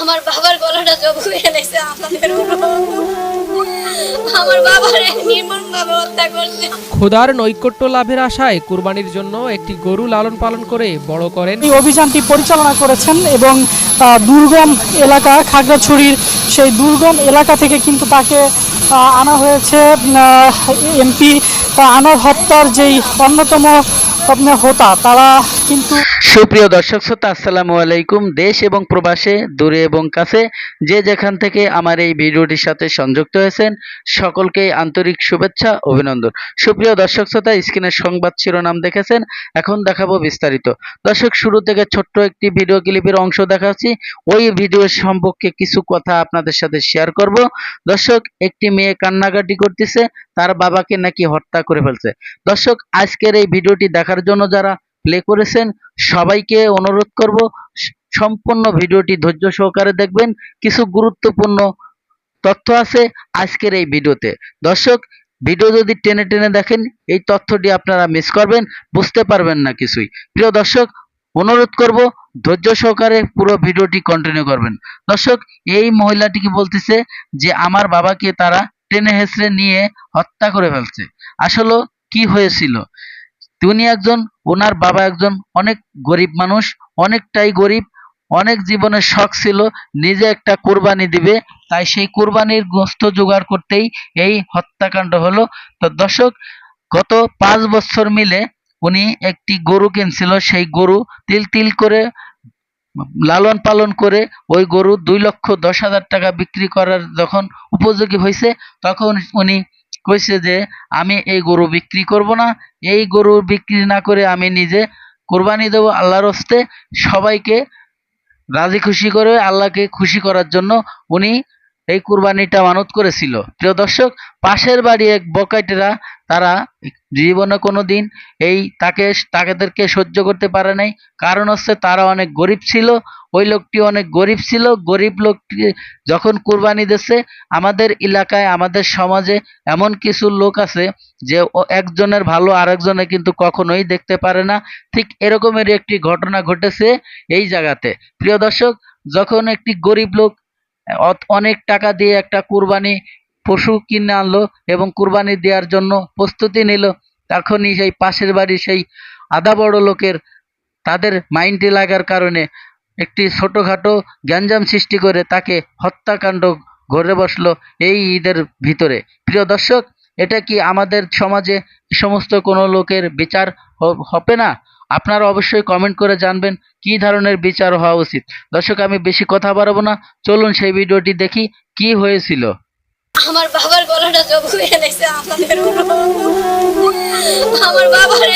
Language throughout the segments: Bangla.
আমার বাবার গলাটা জব হয়ে গেছে আপনাদের অনুরোধ। আমার বাবার নির্মম ভাবে হত্যা করছে খোদার নৈকট্য লাভের আশায় কুরবানির জন্য একটি গরু লালন পালন করে বড় করেন এই অভিযানটি পরিচালনা করেছেন এবং দুর্গম এলাকা খাগড়াছড়ির সেই দুর্গম এলাকা থেকে কিন্তু তাকে আনা হয়েছে এমপি আনার হত্যার যেই অন্যতম হোতা তারা কিন্তু সুপ্রিয় দর্শক শ্রোতা, আসসালামু আলাইকুম। দেশ এবং প্রবাসে, দূরে এবং কাছে, যে যেখান থেকে আমার এই ভিডিওটির সাথে সংযুক্ত হয়েছেন, সকলকে আন্তরিক শুভেচ্ছা, অভিনন্দন। সুপ্রিয় দর্শক শ্রোতা স্ক্রিনের সংবাদ শিরোনাম দেখেছেন, এখন দেখাবো বিস্তারিত। দর্শক, শুরু থেকে ছোট্ট একটি ভিডিও ক্লিপের অংশ দেখাচ্ছি। ওই ভিডিও সম্পর্কে কিছু কথা আপনাদের সাথে শেয়ার করব। দর্শক, একটি মেয়ে কান্নাকাটি করতেছে, তার বাবাকে নাকি হত্যা করে ফেলছে। দর্শক, আজকের এই ভিডিওটি দেখার জন্য যারা প্লে করেছেন, সবাইকে অনুরোধ করব সম্পূর্ণ ভিডিওটি ধৈর্য সহকারে দেখবেন, কিছু গুরুত্বপূর্ণ তথ্য আছে আজকের এই ভিডিওতে। দর্শক, ভিডিও যদি টেনে টেনে দেখেন, এই তথ্যটি আপনারা মিস করবেন, বুঝতে পারবেন না কিছুই। প্রিয় দর্শক, অনুরোধ করব, ধৈর্য সহকারে পুরো ভিডিওটি কন্টিনিউ করবেন। দর্শক, এই মহিলাটিকে বলতেছে যে, আমার বাবাকে তারা টেনে হেসড়ে নিয়ে হত্যা করে ফেলছে। আসলে কি হয়েছিল? উনি একজন, ওনার বাবা একজন অনেক গরিব মানুষ, অনেকটাই গরিব, অনেক জীবনের শখ ছিল, নিজে একটা কোরবানি দিবে, তাই সেই কোরবানির গোস্ত জোগাড় করতেই এই হত্যাকাণ্ড হলো। তো দর্শক, গত পাঁচ বছর মিলে উনি একটি গরু কিনছিল, সেই গরু তিল তিল করে, লালন পালন করে ওই গরু দুই লক্ষ দশ হাজার টাকা বিক্রি করার যখন উপযোগী হয়েছে তখন উনি কইছে যে, আমি এই গরু বিক্রি করব না, এই গরু বিক্রি না করে আমি নিজে কোরবানি দেবো আল্লাহর হস্তে। সবাইকে রাজি খুশি করে, আল্লাহকে খুশি করার জন্য উনি এই কুরবানিটা মানত করেছিল। প্রিয় দর্শক, পাশের বাড়ি এক বকাইটেরা তারা জীবনে কোনো দিন এই তাকে, তাদেরকে সহ্য করতে পারে নাই। কারণ হচ্ছে তারা অনেক গরিব ছিল, ওই লোকটি অনেক গরিব ছিল। গরিব লোকটি যখন কুরবানি দিচ্ছে আমাদের এলাকায়, আমাদের সমাজে এমন কিছু লোক আছে যে একজনের ভালো আরেকজনে কিন্তু কখনোই দেখতে পারে না। ঠিক এরকমেরই একটি ঘটনা ঘটেছে এই জায়গাতে। প্রিয় দর্শক, যখন একটি গরিব লোক অনেক টাকা দিয়ে একটা কুরবানি পশু কিনে আনলো এবং কুরবানি দেওয়ার জন্য প্রস্তুতি নিল। তখনই সেই পাশের বাড়ি সেই আধা বড় লোকের তাদের মাইন্ডে লাগার কারণে একটি ছোটখাটো গ্যাঞ্জাম সৃষ্টি করে তাকে হত্যাকাণ্ড ঘরে বসল এই ঈদের ভিতরে। প্রিয় দর্শক, এটা কি আমাদের সমাজে সমস্ত কোনো লোকের বিচার হবে না? আপনারা অবশ্যই কমেন্ট করে জানবেন কি ধরনের বিচার হওয়া উচিত। দর্শক, আমি বেশি কথা বাড়াবো না। চলুন সেই ভিডিওটি দেখি কি হয়েছিল। আমার বাবার গলাটা জব হয়ে গেছে অনুরোধ। আমার বাবার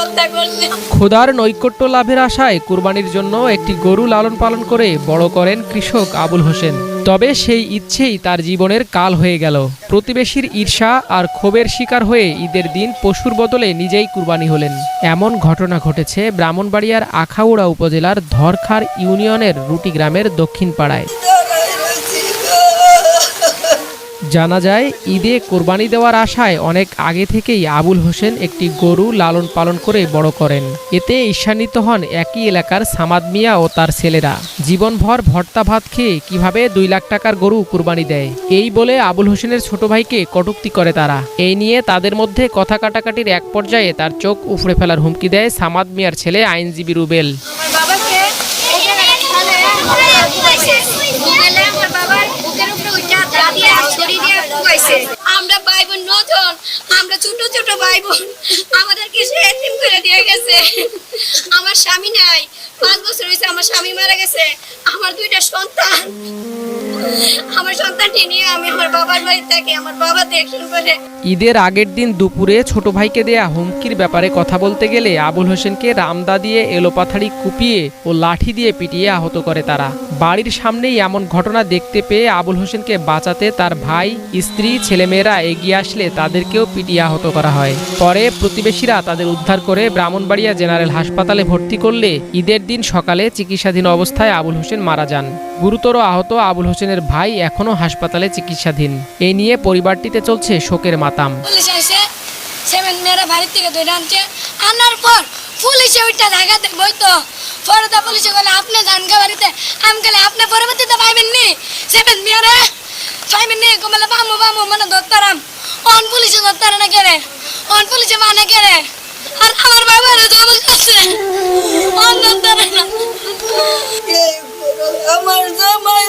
হত্যা করছে। খোদার নৈকট্য লাভের আশায় কুরবানির জন্য একটি গরু লালন পালন করে বড় করেন কৃষক আবুল হোসেন। তবে সেই ইচ্ছেই তার জীবনের কাল হয়ে গেল। প্রতিবেশীর ঈর্ষা আর ক্ষোভের শিকার হয়ে ঈদের দিন পশুর বদলে নিজেই কুরবানি হলেন। এমন ঘটনা ঘটেছে ব্রাহ্মণবাড়িয়ার আখাউড়া উপজেলার ধরখার ইউনিয়নের রুটি গ্রামের দক্ষিণ পাড়ায় জানা যায়, ঈদে কোরবানি দেওয়ার আশায় অনেক আগে থেকেই আবুল হোসেন একটি গরু লালন পালন করে বড় করেন। এতে ঈর্ষান্বিত হন একই এলাকার সামাদ মিয়া ও তার ছেলেরা। জীবনভর ভর্তা ভাত খেয়ে কীভাবে দুই লাখ টাকার গরু কুরবানি দেয়? এই বলে আবুল হোসেনের ছোট ভাইকে কটূক্তি করে তারা। এই নিয়ে তাদের মধ্যে কথা কাটাকাটির এক পর্যায়ে তার চোখ উফড়ে ফেলার হুমকি দেয় সামাদ মিয়ার ছেলে আইনজীবী রুবেল আমার বাবাকে এই জায়গায় ঢালে ঘুমাইছে ঘুমাইলে আমার বাবার বুকের উপরে উঠা দা দিয়ে ছড়ি দিয়ে ঘুমাইছে আমরা ভাই বোন নজন আমরা ছোট ছোট ভাই বোন আমাদেরকে সে এতিম করে দিয়ে গেছে। আমার স্বামী নাই, পাঁচ বছর হয়েছে আমার স্বামী মারা গেছে, আমার দুইটা সন্তান। ঈদের আগের দিন দুপুরে ছোট ভাইকে দেয়া হুমকির ব্যাপারে কথা বলতে গেলে আবুল হোসেনকে রামদা দিয়ে এলোপাথাড়ি কুপিয়ে ও লাঠি দিয়ে পিটিয়ে আহত করে তারা। বাড়ির সামনেই এমন ঘটনা দেখতে পেয়ে আবুল হোসেনকে বাঁচাতে তার ভাই, স্ত্রী, ছেলেমেয়েরা এগিয়ে আসলে তাদেরকেও পিটিয়ে আহত করা হয়। পরে প্রতিবেশীরা তাদের উদ্ধার করে ব্রাহ্মণবাড়িয়া জেনারেল হাসপাতালে ভর্তি করলে ঈদের দিন সকালে চিকিৎসাধীন অবস্থায় আবুল হোসেন মারা যান। গুরুতর আহত আবুল হোসেনের ভাই এখনও হাসপাতালে চিকিৎসাধীন। এই নিয়ে পরিবারটিতে চলছে শোকের মাতাম। পুলিশ এসে সেভেন মেয়েরা বাড়ির থেকে ধরে আনছে। আনার পর পুলিশে ওইটা দেখা দেবই তো। পরে তো পুলিশে বলে আপনি যান বাড়িতে আমি গেলে আপনি পরবর্তীতে পাইবেন নি। সেভেন মিয়ারে পাইবেন নি। কমলে বামু বামু মানে ধরতারাম অন পুলিশে ধরতারে না কেরে অন পুলিশে মানে কেরে আর আমার বাবার জবল কাছে অন ধরতারে না আমার জামাই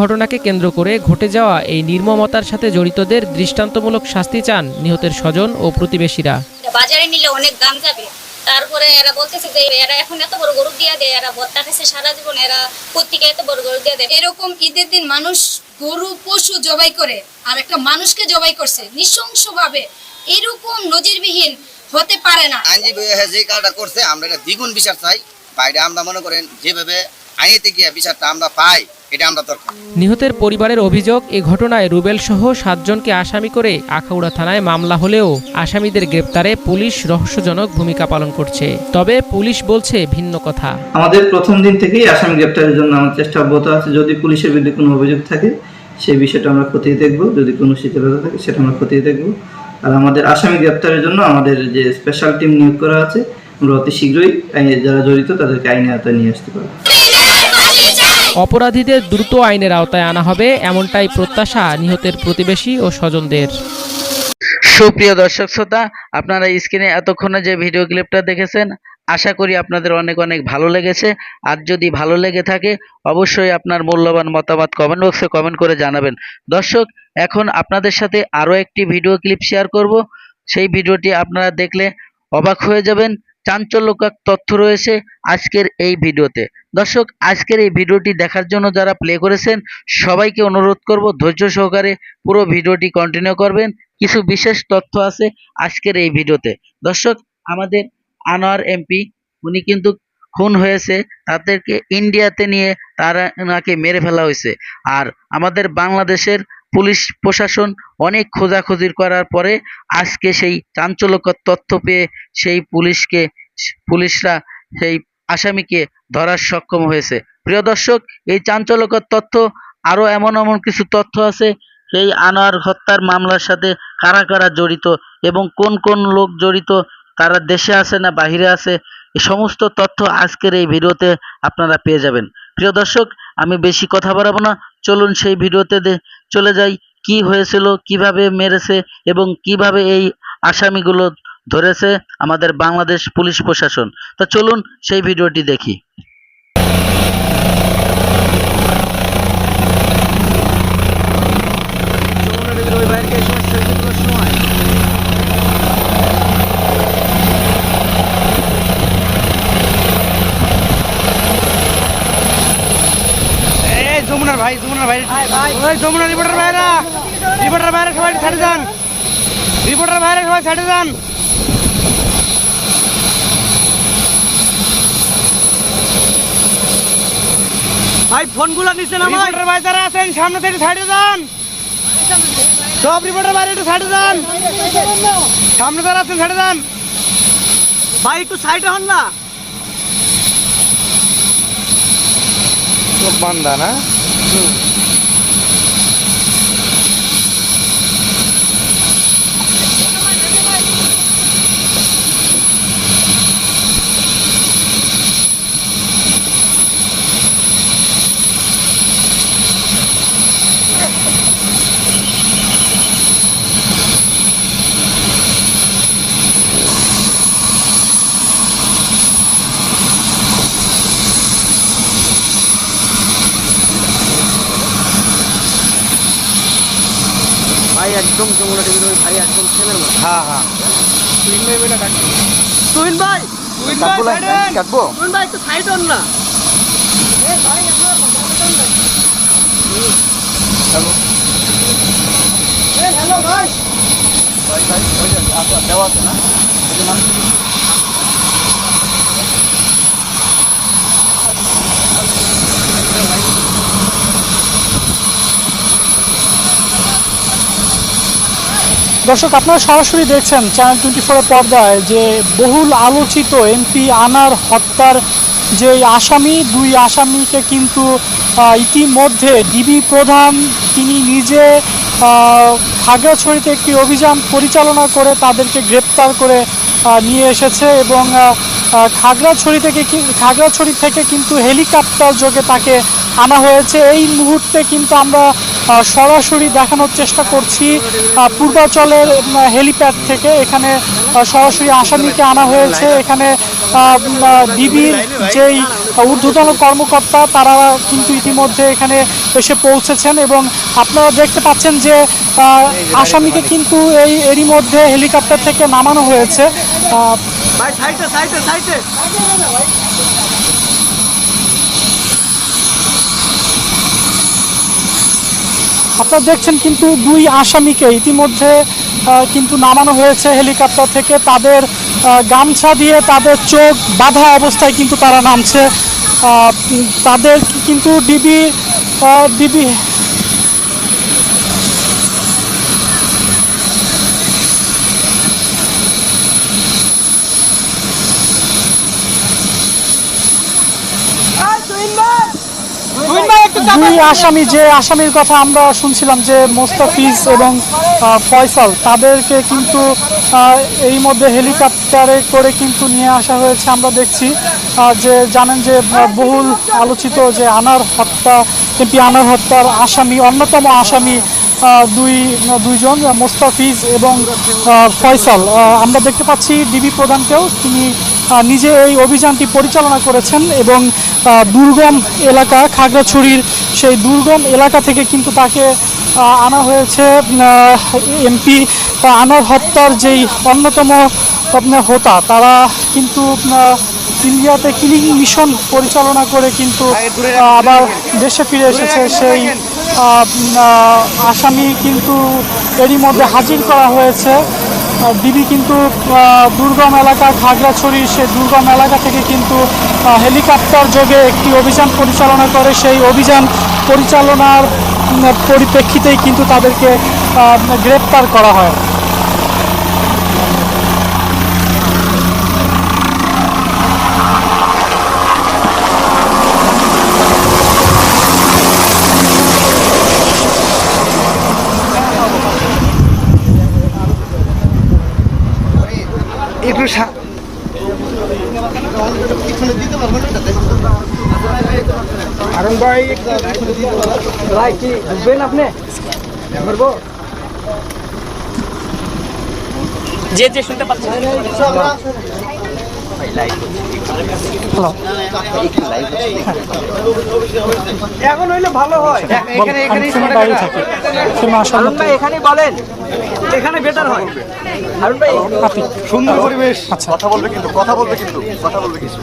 ঘটনাকে কেন্দ্র করে ঘটে যাওয়া এই নির্মমতার সাথে জড়িতদের দৃষ্টান্তমূলক শাস্তি চান নিহতের স্বজন ও প্রতিবেশীরা। বাজারে নিলে অনেক দাম যাবে। তারপরে এরা বলতেছে যে এরা এখন এত বড় গরু দিয়ে দেয় এরা ভত্তা খাইছে সারা জীবন এরা প্রত্যেকে এত বড় গরু দিয়ে দেয়। এরকম ঈদের দিন মানুষ গরু পশু জবাই করে আর একটা মানুষকে জবাই করছে নৃশংসভাবে। এরকম নজিরবিহীন হতে পারে না। আইনজীবী হয়ে যে কাজটা করছে আমরা এটা দ্বিগুণ বিচার চাই। বাইরে আমরা মনে করেন যেভাবে আইনিতে গিয়ে বিচারটা আমরা পাই এটা আমরা দরকার। নিহতের পরিবারের অভিযোগ এ ঘটনায় রুবেল সহ সাতজনকে আসামি করে আখাউড়া থানায় মামলা হলেও আসামিদের গ্রেপ্তারে পুলিশ রহস্যজনক ভূমিকা পালন করছে। তবে পুলিশ বলছে ভিন্ন কথা। আমাদের প্রথম দিন থেকেই আসামি গ্রেপ্তারের জন্য আমার চেষ্টা অব্যাহত আছে। যদি পুলিশের বিরুদ্ধে কোনো অভিযোগ থাকে সেই বিষয়টা আমরা খতিয়ে দেখব। যদি কোনো শিথিলতা থাকে সেটা আমরা খতিয়ে দেখব। আর আমাদের আসামি গ্রেপ্তারের জন্য আমাদের যে স্পেশাল টিম নিয়োগ করা আছে আমরা অতি শীঘ্রই যারা জড়িত তাদেরকে আইনে আওতায় নিয়ে আসতে পারব। অপরাধীদের দ্রুত আইনের আওতায় আনা হবে, এমনটাই প্রত্যাশা নিহতের প্রতিবেশী ও স্বজনদের। সুপ্রিয় দর্শক শ্রোতা, আপনারা স্ক্রিনে এতক্ষণে যে ভিডিও ক্লিপটা দেখেছেন, আশা করি আপনাদের অনেক অনেক ভালো লেগেছে। আর যদি ভালো লেগে থাকে, অবশ্যই আপনার মূল্যবান মতামত কমেন্ট বক্সে কমেন্ট করে জানাবেন। দর্শক, এখন আপনাদের সাথে আরও একটি ভিডিও ক্লিপ শেয়ার করব। সেই ভিডিওটি আপনারা দেখলে অবাক হয়ে যাবেন। চাঞ্চল্যকর তথ্য রয়েছে আজকের এই ভিডিওতে। দর্শক, আজকের এই ভিডিওটি দেখার জন্য যারা প্লে করেছেন, সবাইকে অনুরোধ করব ধৈর্য সহকারে পুরো ভিডিওটি কন্টিনিউ করবেন। কিছু বিশেষ তথ্য আছে আজকের এই ভিডিওতে। দর্শক, আমাদের আনোয়ার এমপি উনি কিন্তু খুন হয়েছে, তাদেরকে ইন্ডিয়াতে নিয়ে তারা ওনাকে মেরে ফেলা হয়েছে। আর আমাদের বাংলাদেশের পুলিশ প্রশাসন অনেক খোঁজাখুঁজির করার পরে আজকে সেই চাঞ্চল্যকর তথ্য পেয়ে সেই পুলিশকে, পুলিশরা সেই আসামিকে ধরার সক্ষম হয়েছে। প্রিয় দর্শক, এই চাঞ্চল্যকর তথ্য আরও এমন এমন কিছু তথ্য আছে, সেই আনোয়ার হত্যার মামলার সাথে কারা কারা জড়িত এবং কোন কোন লোক জড়িত, তারা দেশে আছে না বাহিরে আছে এই সমস্ত তথ্য আজকের এই ভিডিওতে আপনারা পেয়ে যাবেন। প্রিয় দর্শক, আমি বেশি কথা বাড়াবো না চলুন সেই ভিডিওতে চলে যাই। কি হয়েছিল, কীভাবে মেরেছে এবং কীভাবে এই আসামিগুলো ধরেছে আমাদের বাংলাদেশ পুলিশ প্রশাসন। তা চলুন সেই ভিডিওটি দেখি এই যমুনার ভাই যমুনার ভাই। ওই যমুনা রিপোর্টার ভাইরা। রিপোর্টার ভাইরা সবাই ছাড়ে যান। রিপোর্টার ভাইরা সবাই ছাড়ে যান। ভাই ফোনগুলো নিচে না রিপোর্টার ভাই যারা আছেন সামনে থেকে ছাড়ে যান। সব রিপোর্টার ভাইরা একটু ছাড়ে যান। সামনে যারা আছেন ছাড়ে যান। ভাই একটু সাইডে হন না। বান্দা না? move. ভাই একদম যমুনা টিভির ওই ভাই একদম ছেলের মতো। হ্যাঁ হ্যাঁ। ভাই বেটা ডাকবো তুহিন ভাই তুহিন ভাই একটু হন না। হ্যালো। ভাই। ভাই ভাই আচ্ছা দেওয়া আছে না? দর্শক, আপনারা সরাসরি দেখছেন চ্যানেল টোয়েন্টি ফোরের পর্দায় যে বহুল আলোচিত এমপি আনার হত্যার যে আসামি, দুই আসামিকে কিন্তু ইতিমধ্যে ডিবি প্রধান, তিনি নিজে খাগড়াছড়িতে একটি অভিযান পরিচালনা করে তাদেরকে গ্রেপ্তার করে নিয়ে এসেছে এবং খাগড়াছড়ি থেকে খাগড়াছড়ি থেকে কিন্তু হেলিকপ্টার যোগে তাকে আনা হয়েছে। এই মুহূর্তে কিন্তু আমরা সরাসরি দেখানোর চেষ্টা করছি। পূর্বাচলের হেলিপ্যাড থেকে এখানে সরাসরি আসামিকে আনা হয়েছে। এখানে ডিবির যেই ঊর্ধ্বতন কর্মকর্তা, তারা কিন্তু ইতিমধ্যে এখানে এসে পৌঁছেছেন এবং আপনারা দেখতে পাচ্ছেন যে আসামিকে কিন্তু এই, এরই মধ্যে হেলিকপ্টার থেকে নামানো হয়েছে আহ, ভাই সাইডে সাইডে সাইডে আপনারা দেখছেন কিন্তু দুই আসামিকে ইতিমধ্যে কিন্তু নামানো হয়েছে হেলিকপ্টার থেকে। তাদের গামছা দিয়ে তাদের চোখ বাধা অবস্থায় কিন্তু তারা নামছে। তাদের কিন্তু ডিবি ডিবি দুই আসামি যে আসামির কথা আমরা শুনছিলাম যে মোস্তাফিজ এবং ফয়সাল, তাদেরকে কিন্তু এই মধ্যে হেলিকপ্টারে করে কিন্তু নিয়ে আসা হয়েছে। আমরা দেখছি যে জানেন যে বহুল আলোচিত যে আনার হত্যা, এমপি আনার হত্যার আসামি, অন্যতম আসামি দুই, দুইজন, মোস্তাফিজ এবং ফয়সাল। আমরা দেখতে পাচ্ছি ডিবি প্রধানকেও তিনি নিজে এই অভিযানটি পরিচালনা করেছেন এবং দুর্গম এলাকা খাগড়াছড়ির সেই দুর্গম এলাকা থেকে কিন্তু তাকে আনা হয়েছে এমপি আনার হত্যার যেই অন্যতম হোতা তারা কিন্তু ইন্ডিয়াতে কিলিং মিশন পরিচালনা করে কিন্তু আবার দেশে ফিরে এসেছে সেই আসামি কিন্তু এরই মধ্যে হাজির করা হয়েছে। ডিবি কিন্তু দুর্গম এলাকা, খাগড়াছড়ি, সে দুর্গম এলাকা থেকে কিন্তু হেলিকপ্টার যোগে একটি অভিযান পরিচালনা করে। সেই অভিযান পরিচালনার পরিপ্রেক্ষিতেই কিন্তু তাদেরকে গ্রেপ্তার করা হয়। ভাই ভাই কি ঢুকবেন আপনি পারব যে যে শুনতে পাচ্ছেন এখন হইলে ভালো হয়। এখানে আমি এখানে ফোনে বাইরে থাকি। এখানে বলেন এখানে বেটার হয়। হারুন ভাই সুন্দর পরিবেশ। আচ্ছা। কথা বলবে কিন্তু কথা বলবে কিন্তু কথা বলবে কিছু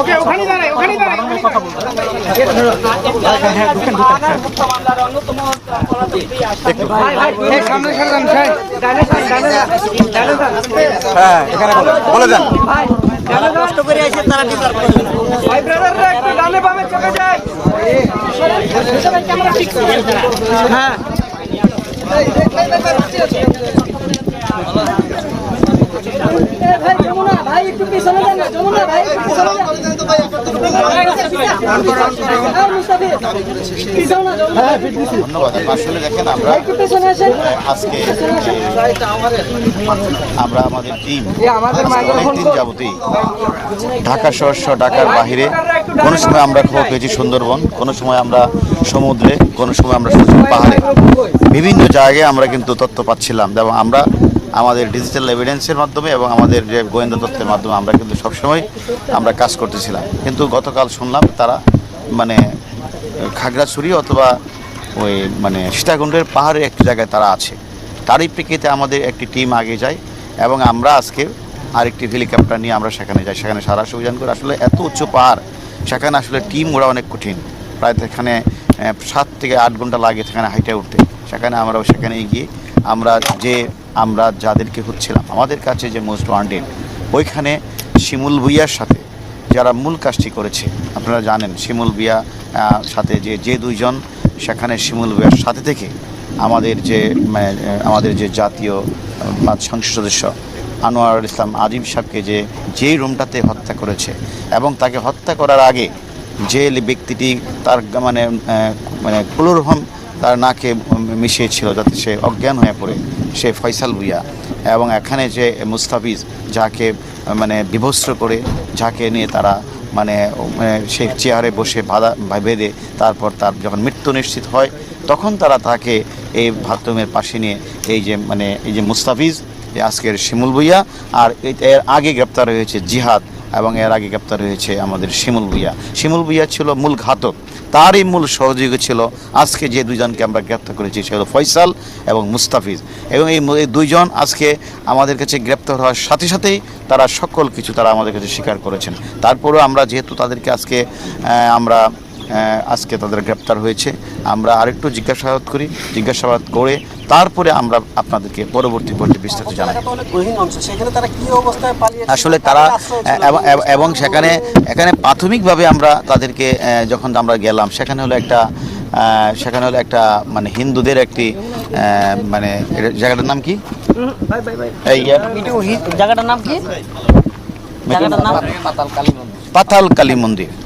ওকে ওখানে দাঁড়াই ওখানে দাঁড়াই কথা বলব। হ্যাঁ ঢুকেন ঢুকেন। ভাই ভাই সামনে সরে যান ভাই ডানে যান ডানে যান এখানে বলে দেন ভাই ডানে কষ্ট করে আইছে তারা বিচার করে। ভাই ব্রাদাররা একটু ডানে বামে চলে যায়। হ্যাঁ। ভাই যমুনা ভাই একটু পিছনে যান ধন্যবাদ। আসলে দেখেন আমরা আজকে আমাদের টিম আমাদের অনেকদিন যাবতেই ঢাকা শহর সহ ঢাকার বাহিরে কোনো সময় আমরা খবর পেয়েছি সুন্দরবন কোনো সময় আমরা সমুদ্রে কোনো সময় আমরা পাহাড়ে। বিভিন্ন জায়গায় আমরা কিন্তু তথ্য পাচ্ছিলাম এবং আমরা আমাদের ডিজিটাল এভিডেন্সের মাধ্যমে এবং আমাদের যে গোয়েন্দা তথ্যের মাধ্যমে আমরা কিন্তু সবসময় আমরা কাজ করতেছিলাম। কিন্তু গতকাল শুনলাম তারা মানে খাগড়াছড়ি অথবা ওই মানে সীতাকুণ্ডের পাহাড়ের একটি জায়গায় তারা আছে। তারই প্রেক্ষিতে আমাদের একটি টিম আগে যায় এবং আমরা আজকে আরেকটি হেলিকপ্টার নিয়ে আমরা সেখানে যাই। সেখানে সারা অভিযান করে আসলে এত উচ্চ পাহাড়, সেখানে আসলে টিম ওরা অনেক কঠিন। প্রায় সেখানে সাত থেকে আট ঘণ্টা লাগে সেখানে হাইটে উঠতে। সেখানে আমরা সেখানে গিয়ে আমরা যে আমরা যাদেরকে হচ্ছিলাম, আমাদের কাছে যে মোস্ট ওয়ান্টেড ওইখানে শিমুল ভুইয়ার সাথে যারা মূল কাজটি করেছে, আপনারা জানেন শিমুল বিয়া সাথে যে যে দুইজন, সেখানে শিমুল বিয়ার সাথে থেকে আমাদের যে আমাদের যে জাতীয় সংসদ সদস্য আনোয়ার ইসলাম আজিম সাহেবকে যে, যেই রুমটাতে হত্যা করেছে এবং তাকে হত্যা করার আগে যে ব্যক্তিটি তার মানে মানে ক্লোরোফর্ম তার নাকে মিশিয়েছিল যাতে সে অজ্ঞান হয়ে পড়ে, সে ফয়সাল ভুইয়া। এবং এখানে যে মুস্তাফিজ যাকে মানে বিভস্ত্র করে, যাকে নিয়ে তারা মানে সে চেয়ারে বসে বাধা বেঁধে তারপর তার যখন মৃত্যু নিশ্চিত হয়, তখন তারা তাকে এই বাথরুমের পাশে নিয়ে এই যে মানে এই যে মুস্তাফিজ আজকের শিমুল ভুইয়া, আর এর আগে গ্রেপ্তার হয়েছে জিহাদ। এবং এর আগে গ্রেপ্তার হয়েছে আমাদের শিমুল ভুইয়া। শিমুল ভুইয়া ছিল মূল ঘাতক। তারই মূল সহযোগী ছিল আজকে যে দুইজনকে আমরা গ্রেপ্তার করেছি, সে হলো ফয়সাল এবং মুস্তাফিজ। এবং এই দুইজন আজকে আমাদের কাছে গ্রেপ্তার হওয়ার সাথে সাথেই তারা সকল কিছু তারা আমাদের কাছে স্বীকার করেছেন। তারপরেও আমরা যেহেতু তাদেরকে আজকে আমরা আজকে তাদের গ্রেপ্তার হয়েছে। আমরা আরেকটু জিজ্ঞাসাবাদ করি। জিজ্ঞাসাবাদ করে তারপরে আমরা আপনাদেরকে পরবর্তী পর্যায়ে বিস্তারিত জানাই। আসলে তারা এবং- সেখানে এখানে প্রাথমিকভাবে আমরা তাদেরকে যখন আমরা গেলাম সেখানে হলো একটা সেখানে হলো একটা মানে হিন্দুদের একটি মানে জায়গাটার নাম কি? এই জায়গাটার নাম কি? জায়গাটার নাম? পাতাল কালী মন্দির।